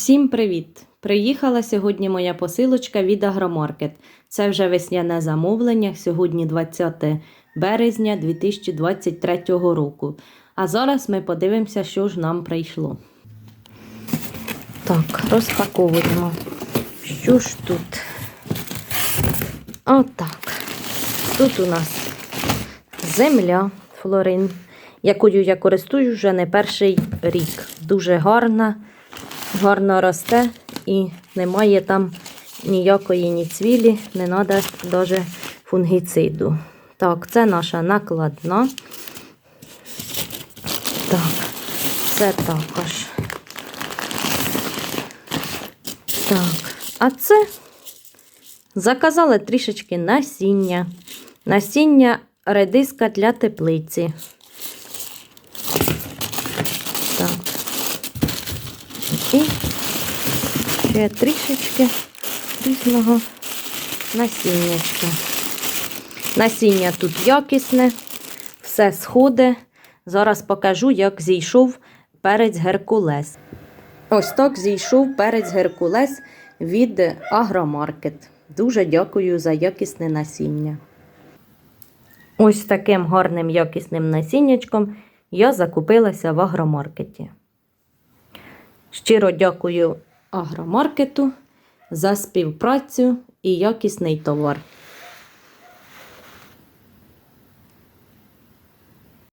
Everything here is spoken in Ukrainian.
Всім привіт! Приїхала сьогодні моя посилочка від Агромаркет. Це вже весняне замовлення, сьогодні 20 березня 2023 року. А зараз ми подивимося, що ж нам прийшло. Так, розпаковуємо. Що ж тут? Отак. Тут у нас земля флорин, якою я користуюсь вже не перший рік. Дуже гарна, гарно росте і немає там ніякої ні цвілі, не треба навіть фунгіциду. Так, це наша накладна. Так, це також. Так, а це заказали трішечки насіння. Насіння редиска для теплиці. І ще трішечки різного насіннячка. Насіння тут якісне, все сходить. Зараз покажу, як зійшов перець Геркулес. Ось так зійшов перець Геркулес від Агромаркет. Дуже дякую за якісне насіння. Ось таким гарним якісним насіннячком я закупилася в агромаркеті. Щиро дякую агромаркету за співпрацю і якісний товар.